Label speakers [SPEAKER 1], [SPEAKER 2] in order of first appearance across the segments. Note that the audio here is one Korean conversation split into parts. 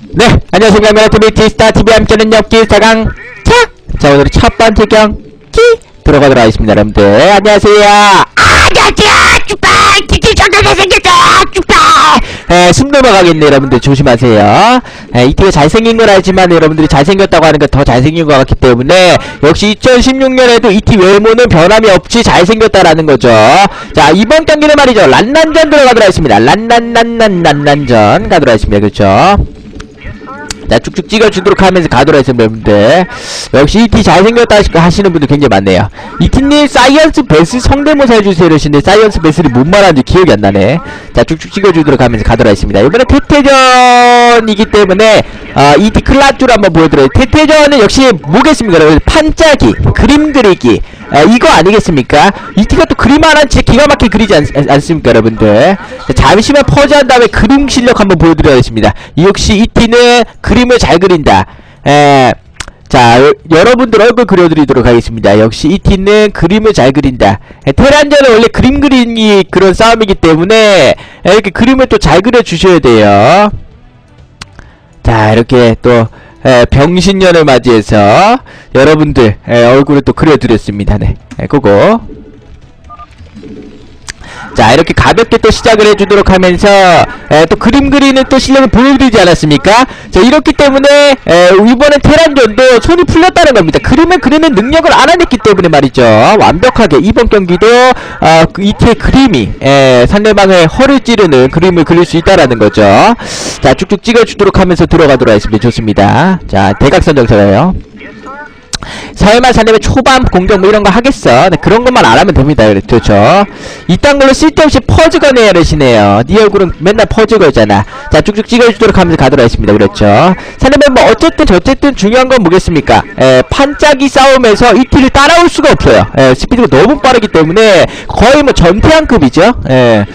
[SPEAKER 1] 네, 안녕하세요. 카메라TV 티스타 TV 함께하는 엽기 사강 차! 자, 오늘 첫 번째 경기 들어가도록 하겠습니다, 여러분들. 안녕하세요. 안녕하세요. 쭈빠! 진짜 정말 잘생겼어! 쭈빠! 에, 숨 넘어가겠네, 여러분들. 조심하세요. 에, 이티가 잘생긴 건 알지만, 여러분들이 잘생겼다고 하는 게더 잘생긴 것 같기 때문에, 역시 2016년에도 이티 외모는 변함이 없이 잘생겼다라는 거죠. 자, 이번 경기는 말이죠. 란란전 들어가도록 하겠습니다. 란란란란란란전 가도록 하겠습니다. 그렇죠? 자 쭉쭉 찍어주도록 하면서 가도록 했습니다 여러분들. 역시 이티 잘생겼다 하시- 하시는 분들 굉장히 많네요. 이티님 사이언스 베스 성대모사 해주세요 이러시는데 사이언스 베스를 뭔 말하는지 기억이 안 나네. 자 쭉쭉 찍어주도록 하면서 가도록 했습니다. 이번에 태태전이기 때문에 아 이티 클라쭈를 한번 보여드려요. 태태전은 역시 뭐겠습니까? 여러분 판짜기 그림 그리기 아, 이거 아니겠습니까? 이티가 또 그림 하나 진짜 기가 막히게 그리지 않, 않습니까 여러분들? 자, 잠시만 퍼즈한 다음에 그림 실력 한번 보여드리겠습니다. 이 역시 이티는 그림을 잘 그린다. 에, 자 여, 여러분들 얼굴 그려드리도록 하겠습니다. 역시 이티는 그림을 잘 그린다. 에, 테란전은 원래 그림 그리기 그런 싸움이기 때문에 에, 이렇게 그림을 또 잘 그려주셔야 돼요. 자 이렇게 또 에, 병신년을 맞이해서 여러분들 에, 얼굴을 또 그려드렸습니다. 네 에, 그거 자 이렇게 가볍게 또 시작을 해주도록 하면서 에, 또 그림 그리는 또 실력을 보여드리지 않았습니까? 자 이렇기 때문에 에, 이번엔 테란전도 손이 풀렸다는 겁니다. 그림을 그리는 능력을 알아냈기 때문에 말이죠. 완벽하게 이번 경기도 어, 그 이티의 그림이 에, 상대방의 허를 찌르는 그림을 그릴 수 있다라는 거죠. 자 쭉쭉 찍어주도록 하면서 들어가도록 하겠습니다. 좋습니다. 자 대각선 정사가요. 설마 사람의 초반 공격 뭐 이런 거 하겠어? 네, 그런 것만 안 하면 됩니다. 그렇죠. 이딴 걸로 쓸데없이 퍼즈 거네요, 이러시네요. 네 얼굴은 맨날 퍼즈 거잖아. 자, 쭉쭉 찍어주도록 하면서 가도록 하겠습니다. 그렇죠. 사람은 뭐 어쨌든 저쨌든 중요한 건 뭐겠습니까? 에, 판짜기 싸움에서 이 티를 따라올 수가 없어요. 에, 스피드가 너무 빠르기 때문에 거의 뭐 전태양급이죠. 에.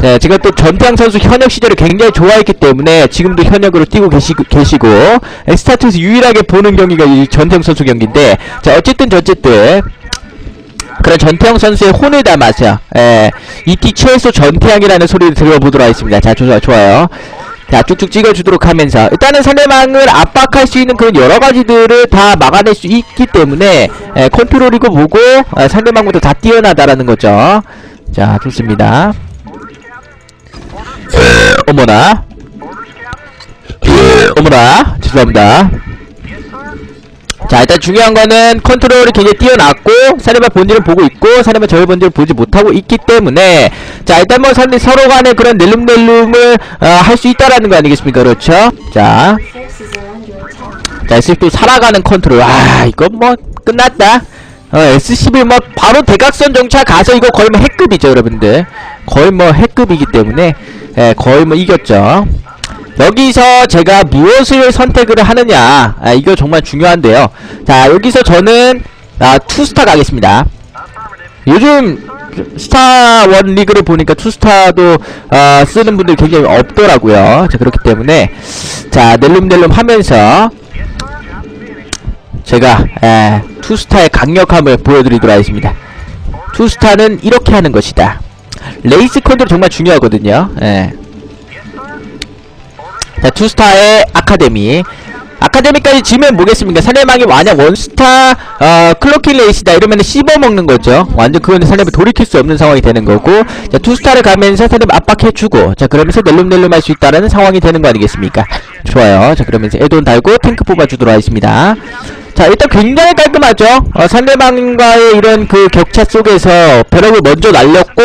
[SPEAKER 1] 네, 제가 또 전태양 선수 현역 시절을 굉장히 좋아했기 때문에 지금도 현역으로 뛰고 계시고, 계시고 에, 스타트에서 유일하게 보는 경기가 이 전태양 선수 경기인데 자 어쨌든 저쨌든 그런 전태양 선수의 혼을 담아서 에, 이티 최소 전태양이라는 소리를 들어보도록 하겠습니다. 자 좋아요 좋아요. 자 쭉쭉 찍어주도록 하면서 일단은 상대방을 압박할 수 있는 그런 여러 가지들을 다 막아낼 수 있기 때문에 에, 컨트롤이고 뭐고 어, 상대방보다 다 뛰어나다라는 거죠. 자 좋습니다. 어머나 어머나 죄송합니다 자 일단 중요한 거는 컨트롤이 굉장히 뛰어났고 사레바 본질을 보고 있고 사레바 저희 본질을 보지 못하고 있기 때문에 자 일단 뭐 상대 서로 간에 그런 낼름낼름을 어, 할 수 있다라는 거 아니겠습니까 그렇죠 자 자, SCP 살아가는 컨트롤. 아, 이거 뭐, 끝났다. 어, SCP 뭐, 바로 대각선 정차 가서 이거 거의 뭐 핵급이죠, 여러분들. 거의 뭐 핵급이기 때문에, 예, 거의 뭐 이겼죠. 여기서 제가 무엇을 선택을 하느냐, 아, 이거 정말 중요한데요. 자, 여기서 저는, 아, 투스타 가겠습니다. 요즘 스타원 리그를 보니까 투스타도 어, 쓰는 분들 굉장히 없더라고요. 자 그렇기 때문에 자 낼름낼름 하면서 제가 에, 투스타의 강력함을 보여드리도록 하겠습니다. 투스타는 이렇게 하는 것이다. 레이스 컨트롤 정말 중요하거든요. 예. 자 투스타의 아카데미 아카데미까지 지면 뭐겠습니까? 상대방이 만약 원스타 어, 클로킹 레이스다 이러면 씹어먹는 거죠. 완전 그거는 상대방이 돌이킬 수 없는 상황이 되는 거고 자 투스타를 가면서 상대방 압박해주고 자 그러면서 낼름낼름 할 수 있다라는 상황이 되는 거 아니겠습니까? 좋아요. 자 그러면서 에돈 달고 탱크 뽑아주도록 하겠습니다. 자 일단 굉장히 깔끔하죠? 어, 상대방과의 이런 그 격차 속에서 벼락을 먼저 날렸고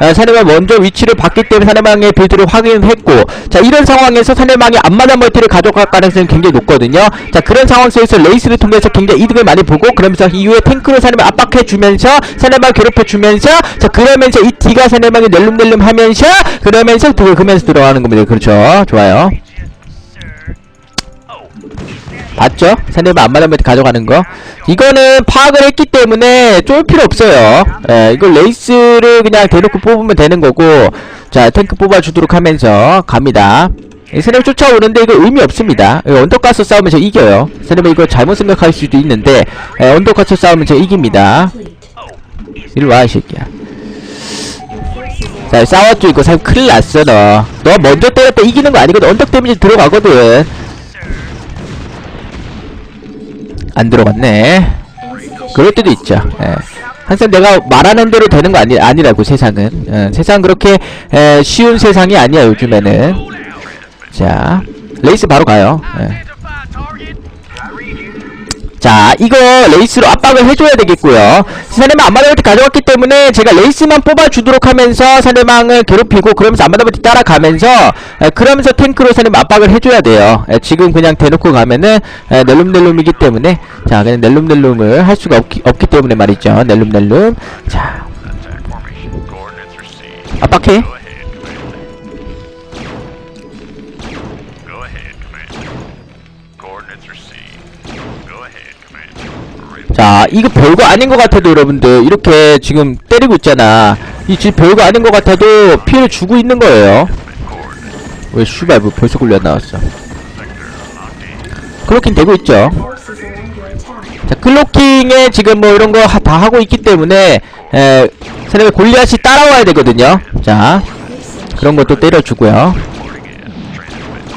[SPEAKER 1] 어, 상대방 먼저 위치를 봤기 때문에 상대방의 빌드를 확인했고 자 이런 상황에서 상대방이 앞마당 멀티를 가져갈 가능성이 굉장히 높거든요. 자 그런 상황 속에서 레이스를 통해서 굉장히 이득을 많이 보고 그러면서 이후에 탱크로 상대방 압박해주면서 상대방 괴롭혀주면서 자 그러면서 이 D가 상대방이 낼름낼름 하면서 그러면서 그러면서 들어가는 겁니다. 그렇죠? 좋아요 봤죠? 상대방 매트 가져가는 거. 이거는 파악을 했기 때문에 쫄 필요 없어요. 예, 이거 레이스를 그냥 대놓고 뽑으면 되는 거고 자 탱크 뽑아주도록 하면서 갑니다. 이 세렘 쫓아오는데 이거 의미 없습니다. 이거 언더가스 싸우면 저 이겨요. 세렘 이거 잘못 생각할 수도 있는데 예, 언더가스 싸우면 저 이깁니다. 이리와 이 새끼야. 자 싸웠죠 이거. 사실 큰일 났어 너. 너 먼저 때렸다 이기는 거 아니거든. 언덕 데미지 들어가거든 안 들어갔네. 그럴 때도 있죠. 예. 항상 내가 말하는 대로 되는 거 아니, 아니라고 세상은. 예, 세상 그렇게 에, 쉬운 세상이 아니야 요즘에는. 자, 레이스 바로 가요. 예. 자, 이거 레이스로 압박을 해줘야 되겠고요. 사내방 안마다부터 가져왔기 때문에 제가 레이스만 뽑아주도록 하면서 사내방을 괴롭히고 그러면서 안마다부터 따라가면서 에, 그러면서 탱크로 사내방 압박을 해줘야 돼요. 에, 지금 그냥 대놓고 가면은 에, 넬lum넬lum이기 때문에 자, 그냥 넬lum넬lum을 할 수가 없기, 없기 때문에 말이죠. 넬lum넬lum. 자. 압박해. 자, 이거 별거 아닌 것 같아도 여러분들 이렇게 지금 때리고 있잖아. 이 지금 별거 아닌 것 같아도 피해를 주고 있는 거예요. 왜 슈발 뭐 벌써 굴려 나왔어. 클로킹 되고 있죠. 자, 클로킹에 지금 뭐 이런 거 다 하고 있기 때문에 에, 사람의 골리앗이 따라와야 되거든요. 자, 그런 것도 때려주고요.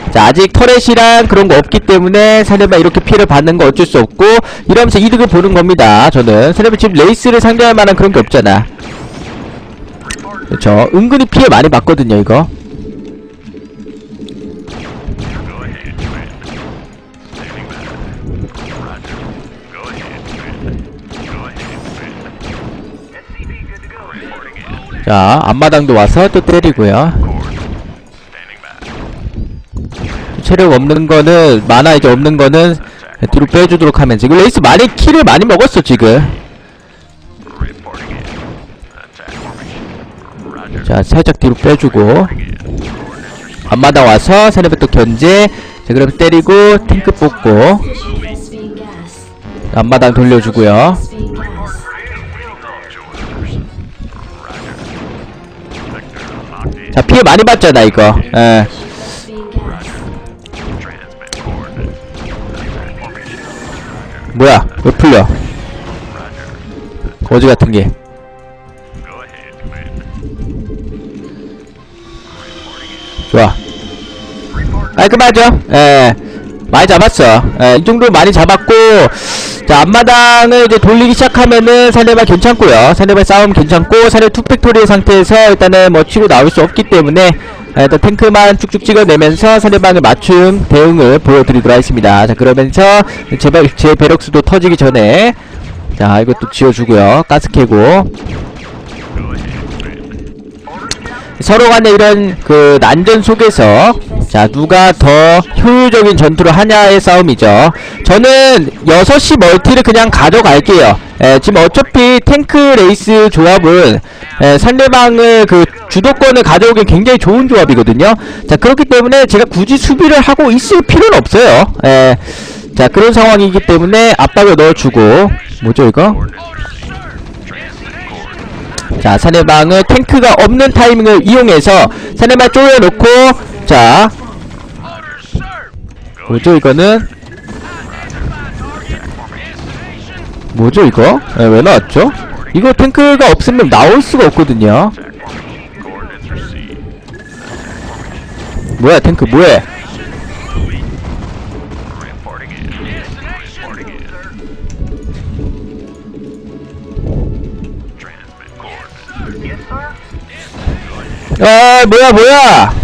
[SPEAKER 1] 자, 아직 터렛이랑 그런 거 없기 때문에 사내바 이렇게 피해를 받는 거 어쩔 수 없고 이러면서 이득을 보는 겁니다. 저는 사내바 지금 레이스를 상대할 만한 그런 게 없잖아. 그렇죠. 은근히 피해 많이 받거든요, 이거. 자, 앞마당도 와서 또 때리고요. 체력 없는 거는 만화 이제 없는 거는 뒤로 빼주도록 하면 지금 레이스 많이 키를 많이 먹었어 지금. 자, 살짝 뒤로 빼주고 앞마당 와서 사내부터 견제. 자, 그럼 때리고 탱크 뽑고 앞마당 돌려주고요. 자, 피해 많이 받잖아 이거. 예. 뭐야? 왜 풀려? 거지 같은 게. 좋아. 깔끔하죠? 예. 많이 잡았어. 예, 이 정도 많이 잡았고, 자, 앞마당을 이제 돌리기 시작하면은 사내발 괜찮고요. 사내발 싸움 괜찮고, 사내 투팩토리의 상태에서 일단은 뭐 치고 나올 수 없기 때문에, 예, 일단 탱크만 쭉쭉 찍어내면서 사내방을 맞춤 대응을 보여드리도록 하겠습니다. 자, 그러면서 제발, 제 배럭수도 터지기 전에, 자, 이것도 지어주고요. 가스 캐고, 서로 간에 이런 그 난전 속에서 자 누가 더 효율적인 전투를 하냐의 싸움이죠. 저는 6시 멀티를 그냥 가져갈게요. 에, 지금 어차피 탱크 레이스 조합은 에, 상대방을 그 주도권을 가져오기 굉장히 좋은 조합이거든요. 자 그렇기 때문에 제가 굳이 수비를 하고 있을 필요는 없어요. 에, 자 그런 상황이기 때문에 압박을 넣어주고 뭐죠 이거 자, 사내방을 탱크가 없는 타이밍을 이용해서 사내방 쪼여놓고 자, 뭐죠 이거는? 뭐죠 이거? 예, 왜 나왔죠? 이거 탱크가 없으면 나올 수가 없거든요. 뭐야 탱크 뭐해? 아 뭐야 뭐야?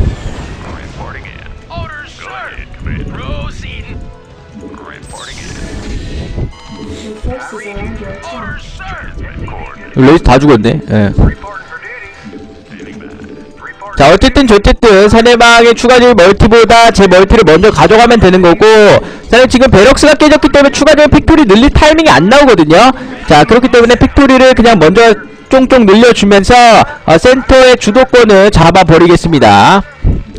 [SPEAKER 1] 레이스 다 죽었네. 예. 자 어쨌든 저쨌든 상대방의 추가적인 멀티보다 제 멀티를 먼저 가져가면 되는 거고 사실 지금 베럭스가 깨졌기 때문에 추가적인 팩토리 늘릴 타이밍이 안 나오거든요. 자 그렇기 때문에 팩토리를 그냥 먼저 쫑쫑 늘려주면서 어, 센터의 주도권을 잡아버리겠습니다.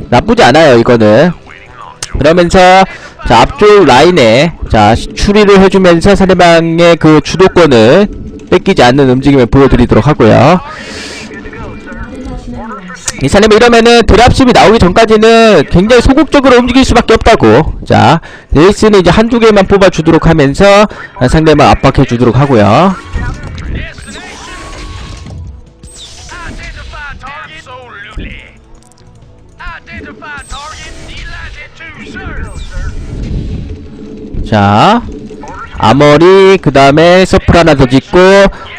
[SPEAKER 1] 나쁘지 않아요 이거는. 그러면서 자 앞쪽 라인에 자 시- 추리를 해주면서 상대방의 그 주도권을 뺏기지 않는 움직임을 보여드리도록 하고요 이 사람이 이러면은 드랍십이 나오기 전까지는 굉장히 소극적으로 움직일 수밖에 없다고 자 레이스는 이제 한두 개만 뽑아주도록 하면서 아, 상대방 압박해주도록 하고요
[SPEAKER 2] Identify target. Absolutely. Identify target. Eliza 2, sir.
[SPEAKER 1] 자 아머리 그 다음에 서플 하나 더 짓고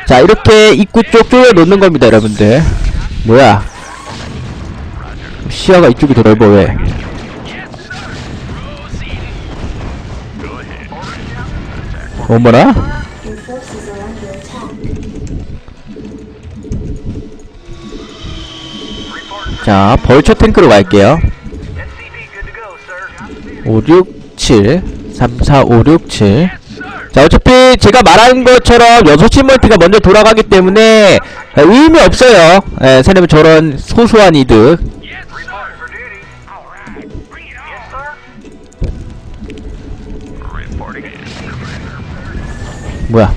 [SPEAKER 1] 자 이렇게 입구 쪽 쪼여 놓는 겁니다 여러분들 뭐야 시야가 이쪽이 더 넓어 왜 어머나. 자 벌처 탱크로 갈게요
[SPEAKER 2] SCV good to go, sir.
[SPEAKER 1] 5 6 7 3 4 5 6 7 자 어차피 제가 말한 것처럼 6시 멀티가 먼저 돌아가기 때문에 에, 의미 없어요 에, 사람은 저런 소소한 이득 뭐야?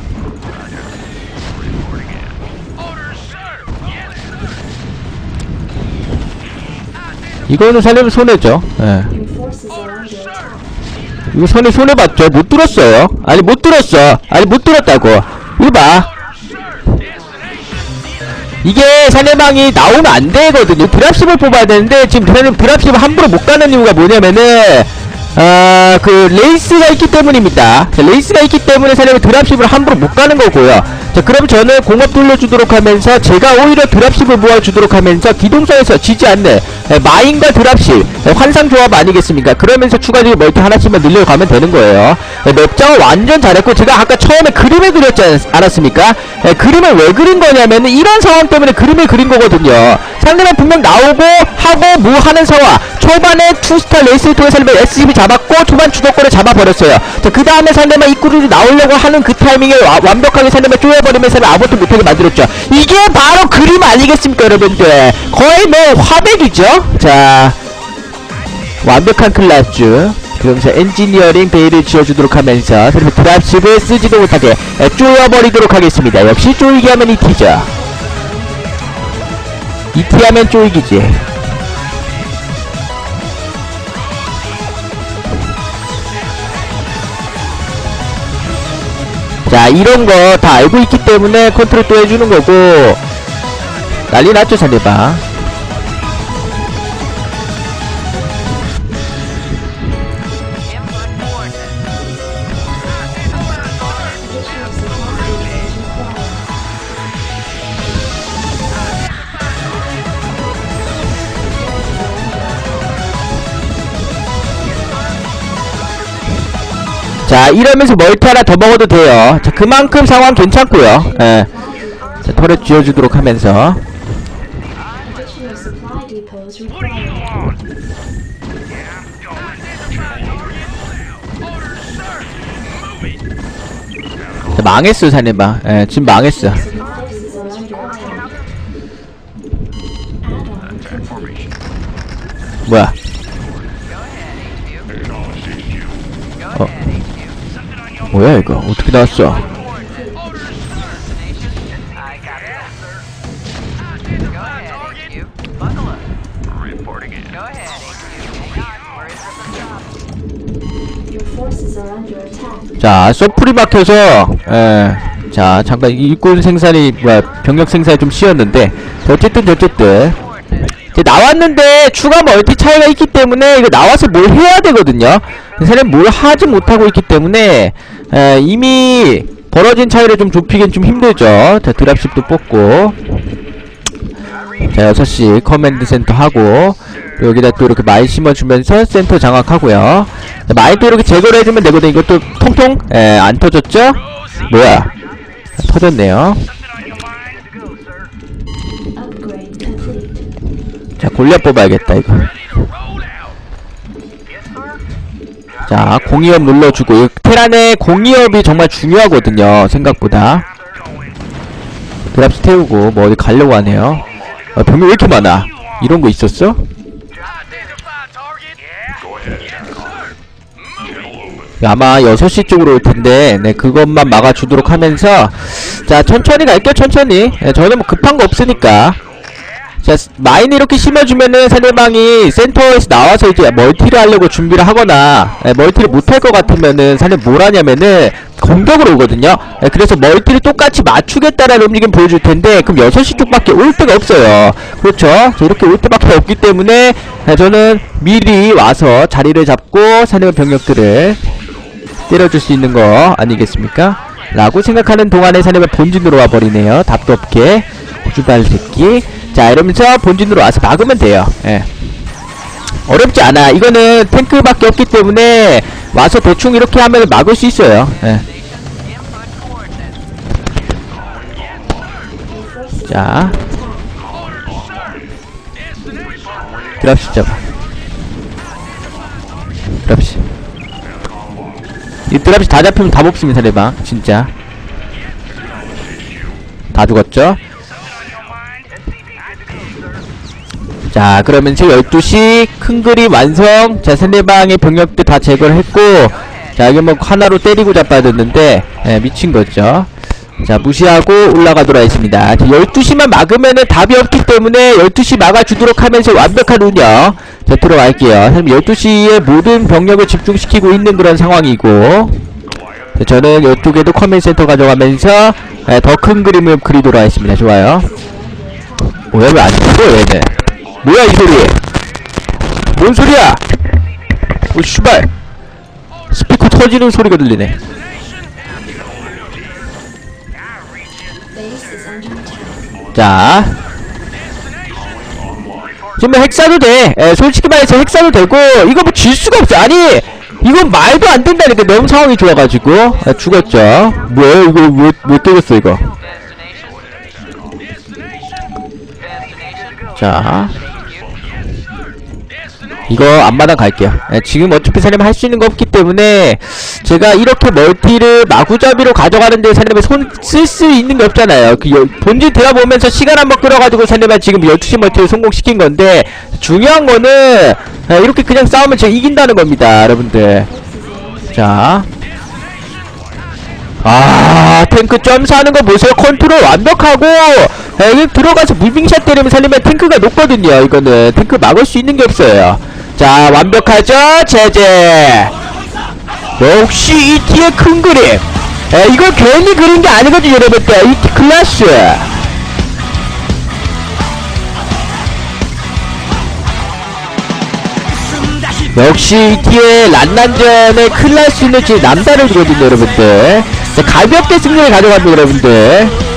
[SPEAKER 1] 이거는 사람은 손해죠. 예. 이거 손에 손해봤죠? 못 들었어요. 아니 못 들었어. 아니 못 들었다고. 이거 봐. 이게 상대방이 나오면 안 되거든요. 드랍십을 뽑아야 되는데 지금 드랍십을 함부로 못 가는 이유가 뭐냐면은 아, 그 레이스가 있기 때문입니다. 자, 레이스가 있기 때문에 사람이 드랍십을 함부로 못 가는 거고요 자 그럼 저는 공업 돌려주도록 하면서 제가 오히려 드랍십을 모아주도록 하면서 기동선에서 지지 않는 에, 마인과 드랍십 에, 환상 조합 아니겠습니까? 그러면서 추가적인 멀티 하나씩만 늘려가면 되는 거예요. 에, 맵장을 완전 잘했고 제가 아까 처음에 그림을 그렸지 않- 않았습니까? 에, 그림을 왜 그린 거냐면은 이런 상황 때문에 그림을 그린 거거든요. 상대방 분명 나오고 하고 뭐 하는 상황. 초반에 투스타 레이스를 통해서 SCB 잡았고 초반 주도권을 잡아버렸어요. 자, 그 다음에 상대방 입구를 나오려고 하는 그 타이밍에 와- 완벽하게 상대방 쪼여 버리면서 아무것도 못하게 만들었죠. 이게 바로 그림 아니겠습니까 여러분들? 거의 뭐 화백이죠? 자 완벽한 클라스. 그러면서 엔지니어링 베일을 지어주도록 하면서 그리고 드랍십을 쓰지도 못하게 에, 쪼여버리도록 하겠습니다. 역시 쪼이기 하면 이티죠. 이티 하면 쪼이기지 자 이런 거 다 알고 있기 때문에 컨트롤 또 해주는 거고. 난리 났죠 상대방 자 이러면서 멀티 하나 더 먹어도 돼요 자 그만큼 상황 괜찮고요 예. 자 터렛 쥐어주도록 하면서. 자, 망했어 사내방 예, 지금 망했어. 뭐야 어 뭐야 이거 어떻게 나왔어. 자 서플이 막혀서 예. 자 잠깐 일꾼 생산이 뭐야 병력 생산이 좀 쉬었는데 자, 어쨌든 어쨌든 나왔는데 추가 멀티 차이가 있기 때문에 이거 나와서 뭘 해야 되거든요. 사람 뭘 하지 못하고 있기 때문에 에, 이미 벌어진 차이를 좀 좁히긴 좀 힘들죠. 자 드랍십도 뽑고 자 6시 커맨드 센터 하고 여기다 또 이렇게 마인 심어주면서 센터 장악하고요. 자, 마인 또 이렇게 제거를 해주면 되거든. 이것도 통통 에, 안 터졌죠? 뭐야? 터졌네요.
[SPEAKER 3] Upgrade complete.
[SPEAKER 1] 자 골리앗 뽑아야겠다 이거. 자 공이업 눌러주고 이 테란의 공이업이 정말 중요하거든요 생각보다. 드랍스 태우고 뭐 어디 가려고 하네요. 아, 병력 왜 이렇게 많아? 이런 거 있었어? 네, 아마 6시 쪽으로 올 텐데 네 그것만 막아주도록 하면서 자 천천히 갈게요 천천히. 네, 저는 뭐 급한 거 없으니까 자 마인 이렇게 심어주면은 상대방이 센터에서 나와서 이제 멀티를 하려고 준비를 하거나 예, 멀티를 못할 것 같으면은 상대 뭘 하냐면은 공격으로 오거든요 예, 그래서 멀티를 똑같이 맞추겠다라는 움직임 보여줄 텐데 그럼 6시 쪽밖에 올 데가 없어요 그렇죠 자, 이렇게 올 데밖에 없기 때문에 예, 저는 미리 와서 자리를 잡고 상대방 병력들을 때려줄 수 있는 거 아니겠습니까? 라고 생각하는 동안에 사내가 본진으로 와버리네요. 답도 없게. 고주발 새끼. 자, 이러면서 본진으로 와서 막으면 돼요. 예. 어렵지 않아. 이거는 탱크밖에 없기 때문에 와서 대충 이렇게 하면 막을 수 있어요. 예. 자. 드랍십 잡아. 드랍십. 이 드랍십 다 잡히면 다 뽑습니다, 레방. 진짜. 다 죽었죠? 자, 그러면 제 12시 큰 그림 완성. 자, 상대방의 병력들 다 제거를 했고, 자, 이게 뭐 하나로 때리고 자빠졌는데, 예, 미친 거죠. 자, 무시하고 올라가도록 하겠습니다. 12시만 막으면은 답이 없기 때문에 12시 막아주도록 하면서 완벽한 운영. 자, 들어갈게요. 사실 12시에 모든 병력을 집중시키고 있는 그런 상황이고, 자, 저는 이쪽에도 커맨 센터 가져가면서 더 큰 그림을 그리도록 하겠습니다. 좋아요. 뭐야, 왜안 죽어, 얘네. 뭐야, 이 소리. 뭔 소리야? 오, 씨발. 스피커 터지는 소리가 들리네. 자. 지금 핵 쏴도 돼. 예, 솔직히 말해서 핵 쏴도 되고, 이거 뭐 질 수가 없어. 아니, 이건 말도 안 된다니까. 너무 상황이 좋아가지고. 아, 죽었죠. 뭐야, 이거, 왜, 왜 때렸어, 이거. 자. 이거 앞마당 갈게요. 예, 지금 어차피 사람이 할 수 있는 거 없기 때문에 제가 이렇게 멀티를 마구잡이로 가져가는데 사람이 손 쓸 수 있는 게 없잖아요. 그 여- 본진 들어보면서 시간 한번 끌어가지고 사람이 지금 12시 멀티를 성공시킨 건데 중요한 거는 예, 이렇게 그냥 싸우면 제가 이긴다는 겁니다, 여러분들. 자. 아, 탱크 점수하는 거 보세요. 컨트롤 완벽하고, 에, 여기 들어가서 무빙샷 때리면 살리면 탱크가 높거든요. 이거는. 탱크 막을 수 있는 게 없어요. 자, 완벽하죠? 제재. 역시 이티의 큰 그림. 에, 이거 괜히 그린 게 아니거든요, 여러분들. 이티 클래스. 역시 이티의 란난전의 클래스는 지금 남다르거든요, 여러분들. 자, 가볍게 승리를 가져갑니다, 여러분들.